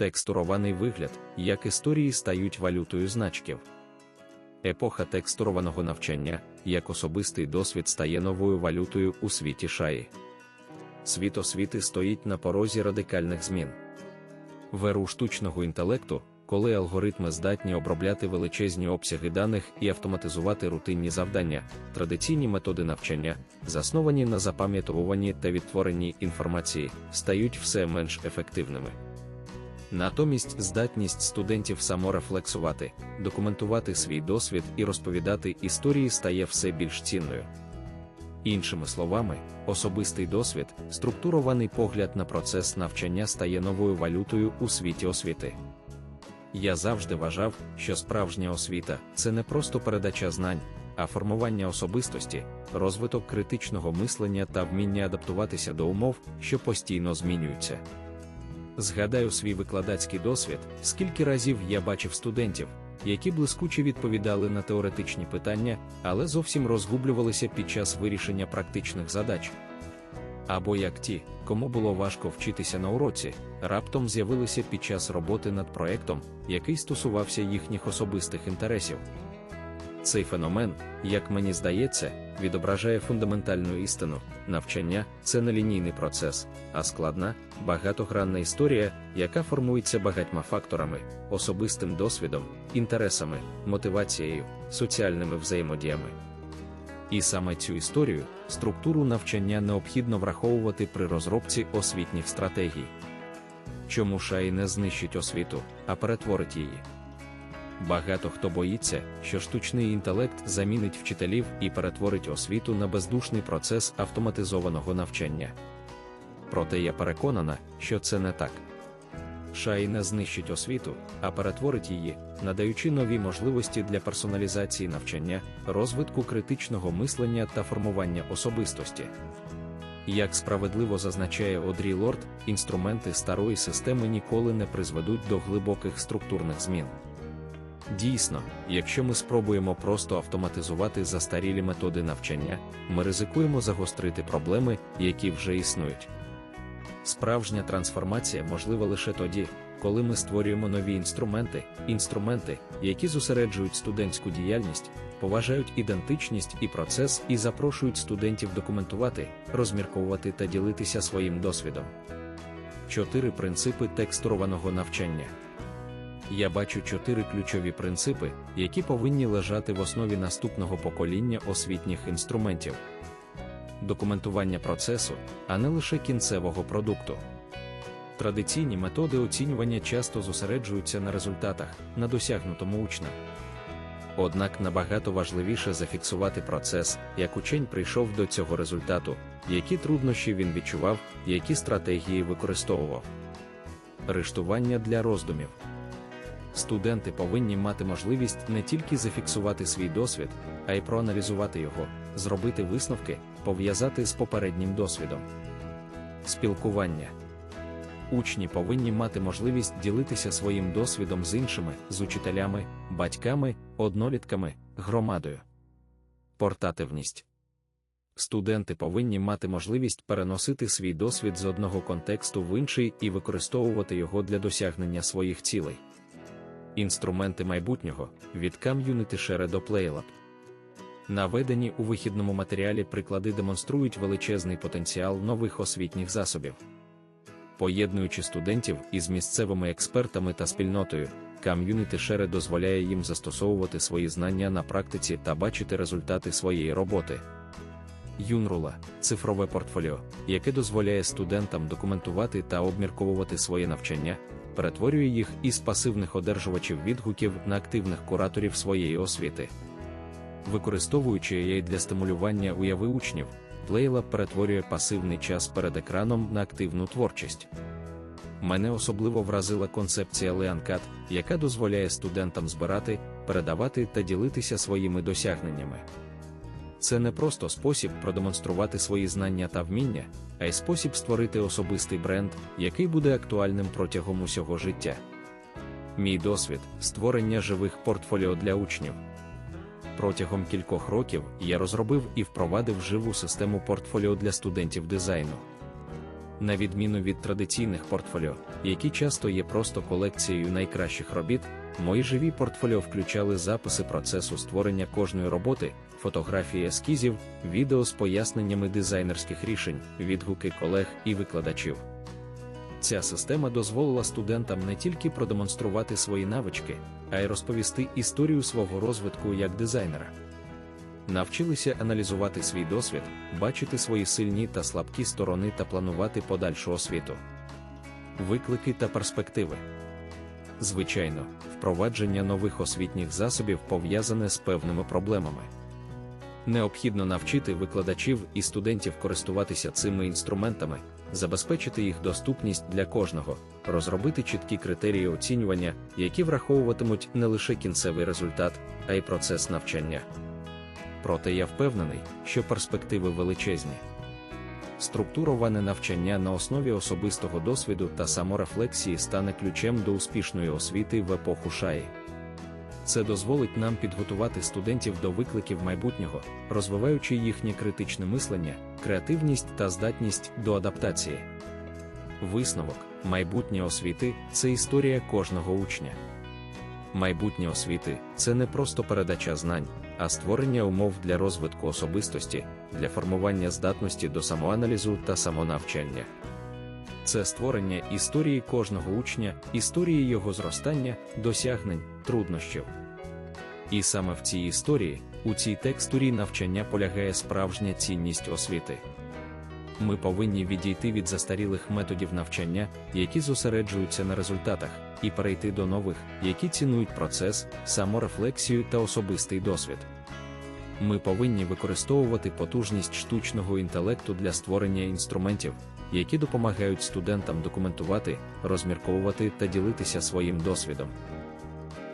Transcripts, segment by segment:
Текстурований вигляд, як історії стають валютою значків. Епоха текстурованого навчання, як особистий досвід стає новою валютою у світі шаї. Світ освіти стоїть на порозі радикальних змін. В еру штучного інтелекту, коли алгоритми здатні обробляти величезні обсяги даних і автоматизувати рутинні завдання, традиційні методи навчання, засновані на запам'ятовуванні та відтворенні інформації, стають все менш ефективними. Натомість здатність студентів саморефлексувати, документувати свій досвід і розповідати історії стає все більш цінною. Іншими словами, особистий досвід, структурований погляд на процес навчання стає новою валютою у світі освіти. Я завжди вважав, що справжня освіта це не просто передача знань, а формування особистості, розвиток критичного мислення та вміння адаптуватися до умов, що постійно змінюються. Згадаю свій викладацький досвід, скільки разів я бачив студентів, які блискуче відповідали на теоретичні питання, але зовсім розгублювалися під час вирішення практичних задач. Або як ті, кому було важко вчитися на уроці, раптом з'явилися під час роботи над проектом, який стосувався їхніх особистих інтересів. Цей феномен, як мені здається, відображає фундаментальну істину. Навчання це не лінійний процес, а складна, багатогранна історія, яка формується багатьма факторами, особистим досвідом, інтересами, мотивацією, соціальними взаємодіями. І саме цю історію, структуру навчання необхідно враховувати при розробці освітніх стратегій. Чому шай не знищить освіту, а перетворить її? Багато хто боїться, що штучний інтелект замінить вчителів і перетворить освіту на бездушний процес автоматизованого навчання. Проте я переконана, що це не так. Шай не знищить освіту, а перетворить її, надаючи нові можливості для персоналізації навчання, розвитку критичного мислення та формування особистості. Як справедливо зазначає Одрі Лорд, інструменти старої системи ніколи не призведуть до глибоких структурних змін. Дійсно, якщо ми спробуємо просто автоматизувати застарілі методи навчання, ми ризикуємо загострити проблеми, які вже існують. Справжня трансформація можлива лише тоді, коли ми створюємо нові інструменти, інструменти, які зосереджують студентську діяльність, поважають ідентичність і процес і запрошують студентів документувати, розмірковувати та ділитися своїм досвідом. Чотири принципи текстурованого навчання. Я бачу чотири ключові принципи, які повинні лежати в основі наступного покоління освітніх інструментів. Документування процесу, а не лише кінцевого продукту. Традиційні методи оцінювання часто зосереджуються на результатах, на досягнутому учнем. Однак набагато важливіше зафіксувати процес, як учень прийшов до цього результату, які труднощі він відчував, які стратегії використовував. Рештування для роздумів. Студенти повинні мати можливість не тільки зафіксувати свій досвід, а й проаналізувати його, зробити висновки, пов'язати з попереднім досвідом. Спілкування. Учні повинні мати можливість ділитися своїм досвідом з іншими, з учителями, батьками, однолітками, громадою. Портативність. Студенти повинні мати можливість переносити свій досвід з одного контексту в інший і використовувати його для досягнення своїх цілей. Інструменти майбутнього від Community Share до PlayLab. Наведені у вихідному матеріалі приклади демонструють величезний потенціал нових освітніх засобів. Поєднуючи студентів із місцевими експертами та спільнотою, Community Share дозволяє їм застосовувати свої знання на практиці та бачити результати своєї роботи. Юнрула цифрове портфоліо, яке дозволяє студентам документувати та обмірковувати своє навчання, перетворює їх із пасивних одержувачів відгуків на активних кураторів своєї освіти. Використовуючи AI для стимулювання уяви учнів, PlayLab перетворює пасивний час перед екраном на активну творчість. Мене особливо вразила концепція LeanCat, яка дозволяє студентам збирати, передавати та ділитися своїми досягненнями. Це не просто спосіб продемонструвати свої знання та вміння, а й спосіб створити особистий бренд, який буде актуальним протягом усього життя. Мій досвід створення живих портфоліо для учнів. Протягом кількох років я розробив і впровадив живу систему портфоліо для студентів дизайну. На відміну від традиційних портфоліо, які часто є просто колекцією найкращих робіт, мої живі портфоліо включали записи процесу створення кожної роботи, фотографії ескізів, відео з поясненнями дизайнерських рішень, відгуки колег і викладачів. Ця система дозволила студентам не тільки продемонструвати свої навички, а й розповісти історію свого розвитку як дизайнера. Навчилися аналізувати свій досвід, бачити свої сильні та слабкі сторони та планувати подальшу освіту. Виклики та перспективи. Звичайно, впровадження нових освітніх засобів пов'язане з певними проблемами. Необхідно навчити викладачів і студентів користуватися цими інструментами, забезпечити їх доступність для кожного, розробити чіткі критерії оцінювання, які враховуватимуть не лише кінцевий результат, а й процес навчання. Проте я впевнений, що перспективи величезні. Структуроване навчання на основі особистого досвіду та саморефлексії стане ключем до успішної освіти в епоху шаї. Це дозволить нам підготувати студентів до викликів майбутнього, розвиваючи їхнє критичне мислення, креативність та здатність до адаптації. Висновок майбутнє освіти це історія кожного учня. Майбутнє освіти це не просто передача знань, а створення умов для розвитку особистості, для формування здатності до самоаналізу та самонавчання. Це створення історії кожного учня, історії його зростання, досягнень, труднощів. І саме в цій історії, у цій текстурі навчання полягає справжня цінність освіти. Ми повинні відійти від застарілих методів навчання, які зосереджуються на результатах, і перейти до нових, які цінують процес, саморефлексію та особистий досвід. Ми повинні використовувати потужність штучного інтелекту для створення інструментів, які допомагають студентам документувати, розмірковувати та ділитися своїм досвідом.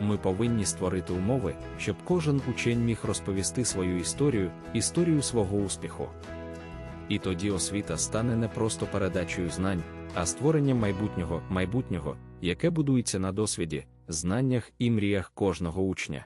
Ми повинні створити умови, щоб кожен учень міг розповісти свою історію, історію свого успіху. І тоді освіта стане не просто передачею знань, а створенням майбутнього майбутнього, яке будується на досвіді, знаннях і мріях кожного учня.